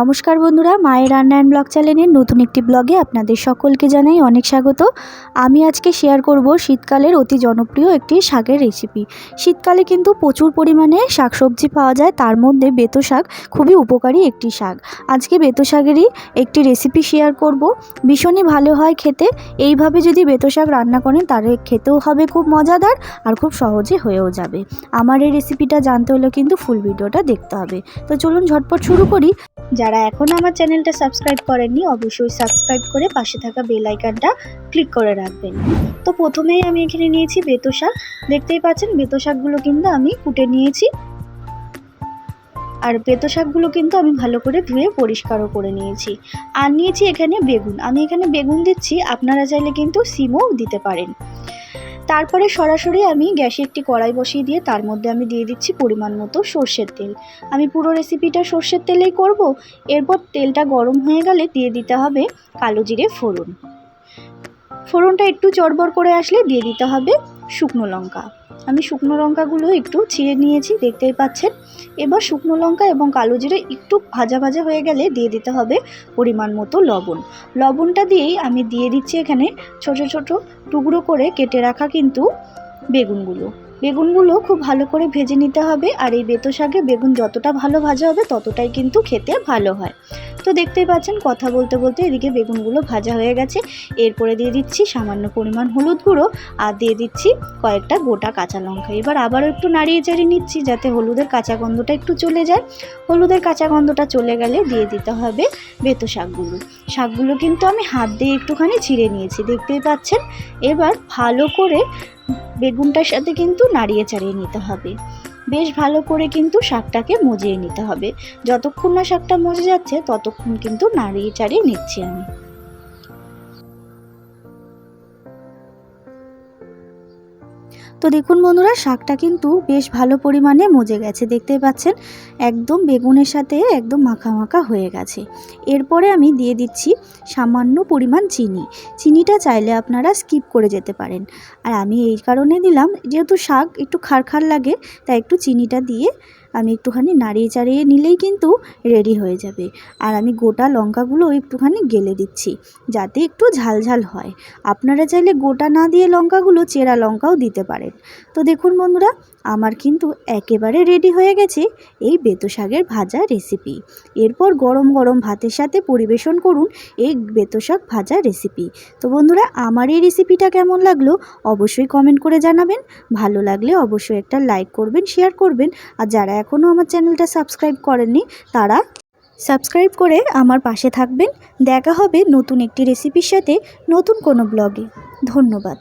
নমস্কার বন্ধুরা, মায়ের রান্না অ্যান্ড ব্লগ চ্যানেলের নতুন একটি ব্লগে আপনাদের সকলকে জানাই অনেক স্বাগত। আমি আজকে শেয়ার করব শীতকালের অতি জনপ্রিয় একটি শাকের রেসিপি শীতকালে কিন্তু প্রচুর পরিমাণে শাকসবজি পাওয়া যায়, তার মধ্যে বেতো শাক খুবই উপকারী একটি শাক। আজকে বেতো শাকেরই একটি রেসিপি শেয়ার করব। ভীষণই ভালো হয় খেতে, এইভাবে যদি বেতো শাক রান্না করেন, তাহলে খেতেও হবে খুব মজাদার আর খুব সহজে হয়েও যাবে। আমার এই রেসিপিটা জানতে হলে কিন্তু ফুল ভিডিওটা দেখতে হবে। তো চলুন ঝটপট শুরু করি। যারা এখনও আমার চ্যানেলটা সাবস্ক্রাইব করেননি, অবশ্যই সাবস্ক্রাইব করে পাশে থাকা বেল আইকনটা ক্লিক করে রাখবেন। তো প্রথমেই আমি এখানে নিয়েছি বেতো শাক। দেখতেই পাচ্ছেন, বেতো শাকগুলো কিন্তু আমি কুটে নিয়েছি। আর বেতো শাকগুলো কিন্তু আমি ভালো করে ধুয়ে পরিষ্কারও করে নিয়েছি। আর নিয়েছি এখানে বেগুন। আমি এখানে বেগুন দিচ্ছি, আপনারা চাইলে কিন্তু সিমও দিতে পারেন। তারপরে সরাসরি আমি গ্যাসে একটি কড়াই বসিয়ে দিয়ে তার মধ্যে আমি দিয়ে দিচ্ছি পরিমাণ মতো সর্ষের তেল। আমি পুরো রেসিপিটা সর্ষের তেলেই করব। এরপর তেলটা গরম হয়ে গেলে দিয়ে দিতে হবে কালো জিরে ফোড়ন। ফোড়নটা একটু চড়বড় করে আসলে দিয়ে দিতে হবে শুকনো লঙ্কা। আমি শুকনো লঙ্কাগুলো একটু ছিঁড়ে নিয়েছি, দেখতেই পাচ্ছেন। এবার শুকনো লঙ্কা এবং কালো জিরে একটু ভাজা ভাজা হয়ে গেলে দিয়ে দিতে হবে পরিমাণ মতো লবণ। লবণটা দিয়েই আমি দিয়ে দিচ্ছি এখানে ছোট ছোট টুকরো করে কেটে রাখা কিন্তু বেগুনগুলো। বেগুনগুলো খুব ভালো করে ভেজে নিতে হবে আর এই বেতো শাকে বেগুন যতটা ভালো ভাজা হবে ততটাই কিন্তু খেতে ভালো হয়। তো দেখতেই পাচ্ছেন, কথা বলতে বলতে এদিকে বেগুনগুলো ভাজা হয়ে গেছে। এরপরে দিয়ে দিচ্ছি সামান্য পরিমাণ হলুদ গুঁড়ো আর দিয়ে দিচ্ছি কয়েকটা গোটা কাঁচা লঙ্কা। এবার আবারও একটু নাড়িয়ে চাড়িয়ে নিচ্ছি যাতে হলুদের কাঁচা গন্ধটা একটু চলে যায়। হলুদের কাঁচা গন্ধটা চলে গেলে দিয়ে দিতে হবে বেতো শাকগুলো। শাকগুলো কিন্তু আমি হাত দিয়ে একটুখানি ছিঁড়ে নিয়েছি, দেখতেই পাচ্ছেন? এবার ভালো করে বেগুনটার সাথে কিন্তু নাড়িয়ে চাড়িয়ে নিতে হবে। বেশ ভালো করে কিন্তু শাকটাকে মজিয়ে নিতে হবে। যতক্ষণ না শাকটা মজে যাচ্ছে, ততক্ষণ কিন্তু নাড়িয়ে চাড়িয়ে নিচ্ছি আমি। তো দেখুন বন্ধুরা, শাকটা কিন্তু বেশ ভালো পরিমাণে মজে গেছে। দেখতে পাচ্ছেন, একদম বেগুনের সাথে একদম মাখা মাখা হয়ে গেছে। এরপরে আমি দিয়ে দিচ্ছি সামান্য পরিমাণ চিনি। চিনিটা চাইলে আপনারা স্কিপ করে যেতে পারেন। আর আমি এই কারণে দিলাম, যেহেতু শাক একটু খারখার খার লাগে, তাই একটু চিনিটা দিয়ে আমি একটুখানি নাড়িয়ে চাড়িয়ে নিলেই কিন্তু রেডি হয়ে যাবে। আর আমি গোটা লঙ্কাগুলো একটুখানি গেলে দিচ্ছি, যাতে একটু ঝাল ঝাল হয়। আপনারা চাইলে গোটা না দিয়ে লঙ্কাগুলো চেরা লঙ্কাও দিতে পারেন। তো দেখুন বন্ধুরা, আমার কিন্তু একেবারে রেডি হয়ে গেছে এই বেতো শাকের ভাজা রেসিপি এরপর গরম গরম ভাতের সাথে পরিবেশন করুন এই বেতো শাক ভাজা রেসিপি তো বন্ধুরা, আমার এই রেসিপিটা কেমন লাগল অবশ্যই কমেন্ট করে জানাবেন। ভালো লাগলে অবশ্যই একটা লাইক করবেন শেয়ার করবেন। আর যারা এখনও আমার চ্যানেলটা সাবস্ক্রাইব করেননি, তারা সাবস্ক্রাইব করে আমার পাশে থাকবেন। দেখা হবে নতুন একটি রেসিপির সাথে নতুন কোনো ব্লগে। ধন্যবাদ।